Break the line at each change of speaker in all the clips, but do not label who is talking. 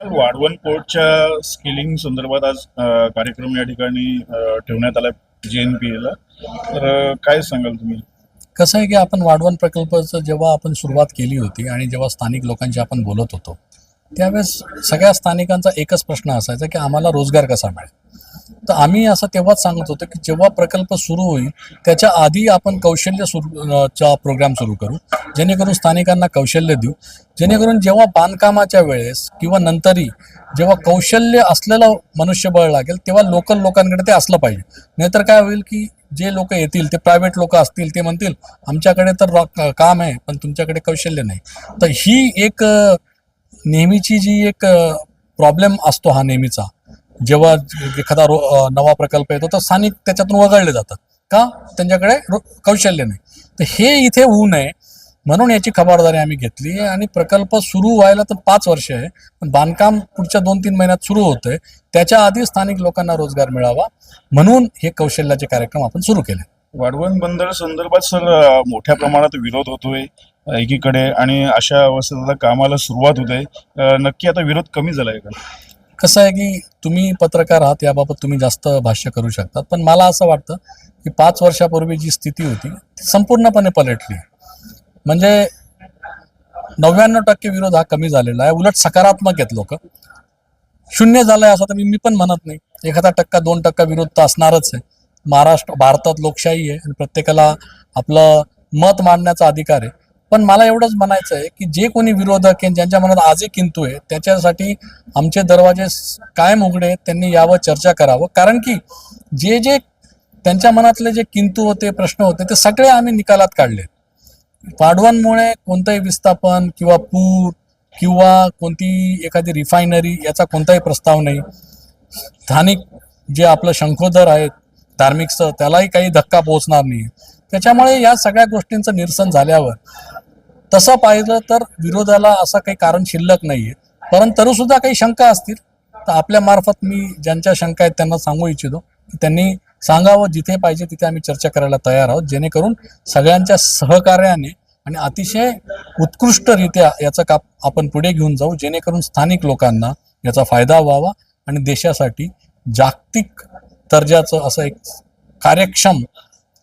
वाढवण पोर्टच्या स्किलिंग संदर्भात आज कार्यक्रम या ठिकाणी ठेवण्यात आला जे एन पी एला तर काय सांगाल तुम्ही?
कसं आहे की आपण वाढवण प्रकल्पाचं जेव्हा आपण सुरुवात केली होती आणि जेव्हा स्थानिक लोकांशी आपण बोलत होतो त्यावेळेस सगळ्या स्थानिकांचा एकच प्रश्न असायचा की आम्हाला रोजगार कसा मिळेल? तर आम्ही असं तेव्हाच सांगत होतो की जेव्हा प्रकल्प सुरू होईल त्याच्या आधी आपण कौशल्य सुरू चा प्रोग्राम सुरू करू. जेणेकरून स्थानिकांना कौशल्य देऊ. जेणेकरून जेव्हा बांधकामाच्या वेळेस किंवा नंतरही जेव्हा कौशल्य असलेलं मनुष्यबळ लागेल तेव्हा लोकल लोकांकडे ते असलं पाहिजे. नाहीतर काय होईल की जे लोक येतील ते प्रायव्हेट लोक असतील ते म्हणतील आमच्याकडे तर काम आहे पण तुमच्याकडे कौशल्य नाही. तर ही एक नेहमीची जी एक प्रॉब्लेम असतो हा नेहमीचा. जेव्हा एखादा रो नवा प्रकल्प येतो तर स्थानिक त्याच्यातून वगळले जातात. का? त्यांच्याकडे कौशल्य नाही. तर हे इथे होऊ नये म्हणून याची खबरदारी आम्ही घेतली आहे आणि प्रकल्प सुरू व्हायला तर पाच वर्ष आहे पण बांधकाम पुढच्या दोन तीन महिन्यात सुरू होतंय. त्याच्या आधी स्थानिक लोकांना रोजगार मिळावा म्हणून हे कौशल्याचे कार्यक्रम आपण सुरू केले.
वाढवण बंदर संदर्भात सर मोठ्या प्रमाणात विरोध होतोय एकीकडे. आणि अशा अवस्थेत कामाला सुरुवात होते नक्की आता विरोध कमी झालाय का?
कसं आहे की तुम्ही पत्रकार आहात याबाबत तुम्ही जास्त भाष्य करू शकतात पण मला असं वाटतं की पाच वर्षापूर्वी जी स्थिती होती ती संपूर्णपणे पलटली. म्हणजे नव्याण्णव टक्के विरोध हा कमी झालेला आहे. उलट सकारात्मक आहेत लोक. शून्य झालंय असं तर मी मी पण म्हणत नाही. एखादा टक्का दोन टक्का विरोध तर असणारच आहे. महाराष्ट्र भारतात लोकशाही आहे आणि प्रत्येकाला आपलं मत मांडण्याचा अधिकार आहे. पण मला एवढंच म्हणायचं आहे की जे कोणी विरोधक आहे ज्यांच्या मनात आजही किंतू आहे त्याच्यासाठी आमचे दरवाजे कायम उघडे त्यांनी यावं चर्चा करावं. कारण की जे जे त्यांच्या मनातले जे किंतू होते प्रश्न होते ते सगळे आम्ही निकालात काढले पाडवांमुळे कोणतंही विस्थापन किंवा पूर किंवा कोणती एखादी रिफायनरी याचा कोणताही प्रस्ताव नाही. स्थानिक जे आपलं शंखोदर आहेत धार्मिक स्थळ त्यालाही काही धक्का पोहोचणार नाही त्याच्यामुळे या सगळ्या गोष्टींचं निरसन झाल्यावर तसं पाहिलं तर विरोधाला असं काही कारण शिल्लक नाहीये. परंतु तरी सुद्धा काही शंका असतील. तर आपल्या मार्फत मी ज्यांच्या शंका आहेत त्यांना सांगू इच्छितो. की त्यांनी सांगावं जिथे पाहिजे तिथे आम्ही चर्चा करायला तयार आहोत. जेणेकरून सगळ्यांच्या सहकार्याने आणि अतिशय उत्कृष्टरित्या याचं काप आपण पुढे घेऊन जाऊ. जेणेकरून स्थानिक लोकांना याचा फायदा व्हावा आणि देशासाठी जागतिक दर्जाचं असं एक कार्यक्षम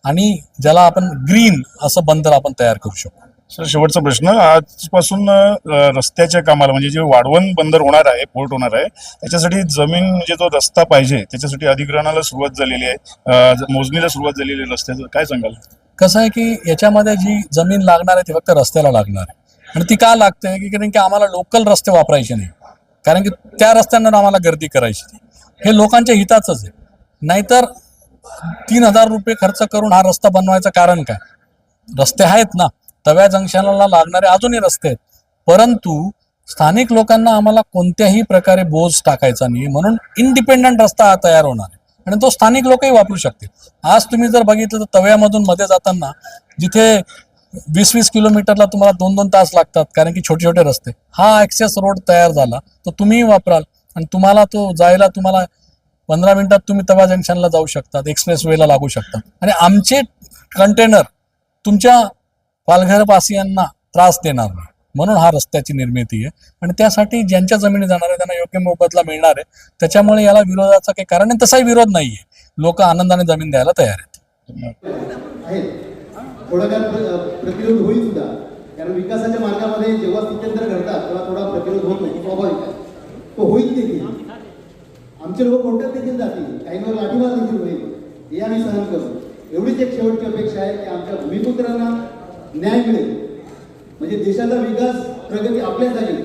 आणि ज्याला आपण ग्रीन असं बंदर आपण तयार करू शकतो
सर शेवटचा प्रश्न. आजपासून रस्त्याच्या कामाला म्हणजे जे वाढवण बंदर होणार आहे पोर्ट होणार आहे त्याच्यासाठी जमीन म्हणजे जो रस्ता पाहिजे त्याच्यासाठी अधिग्रहणाला सुरुवात झालेली आहे. मोजणीला सुरुवात झालेली आहे रस्त्याचं. काय सांगाल?
कसं आहे की याच्यामध्ये जी जमीन लागणार आहे ती फक्त रस्त्याला लागणार आहे. आणि ती का लागते? की कारण की आम्हाला लोकल रस्ते वापरायचे नाही. कारण की त्या रस्त्यांवर आम्हाला गर्दी करायची नाही. हे लोकांच्या हिताचंच आहे. नाहीतर तीन हजार रुपये खर्च करून हा रस्ता बनवायचं कारण काय? रस्ते आहेत ना. तव्या जंक्शनला लागणारे अजूनही रस्ते आहेत. परंतु स्थानिक लोकांना आम्हाला कोणत्याही प्रकारे बोज टाकायचा नाही. म्हणून इंडिपेंडंट रस्ता हा तयार होणार आहे. आणि तो स्थानिक लोकही वापरू शकतील. आज तुम्ही जर बघितलं तर तव्यामधून मध्ये जाताना जिथे वीस वीस किलोमीटरला तुम्हाला दोन दोन तास लागतात कारण की छोटे छोटे रस्ते. हा ॲक्सेस रोड तयार झाला तर तुम्हीही वापराल. आणि तुम्हाला तो जायला तुम्हाला पंधरा मिनिटात तुम्ही तवा जंक्शनला जाऊ शकतात एक्सप्रेस वेला लागू शकतात. आणि आमचे कंटेनर तुमच्या पालघरवासियांना त्रास देणार नाही. म्हणून हा रस्त्याची निर्मिती आहे. आणि त्यासाठी ज्यांच्या जमिनी जाणार आहे त्यांना योग्य मोबदला मिळणार आहे. त्याच्यामुळे याला विरोधाचं काही कारण आहे तसाही विरोध नाहीये. लोक आनंदाने जमीन द्यायला तयार आहेत.
कारण विकासाच्या मार्गामध्ये जेव्हा स्थित्यंतर घडतात तेव्हा थोडा प्रतिरोध स्वाभाविक आहे. तो होईल देखील. आमचे लोक कोणत्यात देखील जातील? लाठीमार देखील होईल. हे आम्ही सहन करू. एवढीच एक शेवटची अपेक्षा आहे की आमच्या भूमिपुत्रांना न्याय मिळेल म्हणजे देशाचा विकास प्रगती आपल्या झाली.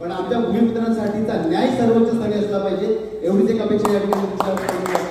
पण आमच्या भूमिपुत्रांसाठीचा न्याय सर्वोच्च स्थानी असला पाहिजे एवढीच एक अपेक्षा या ठिकाणी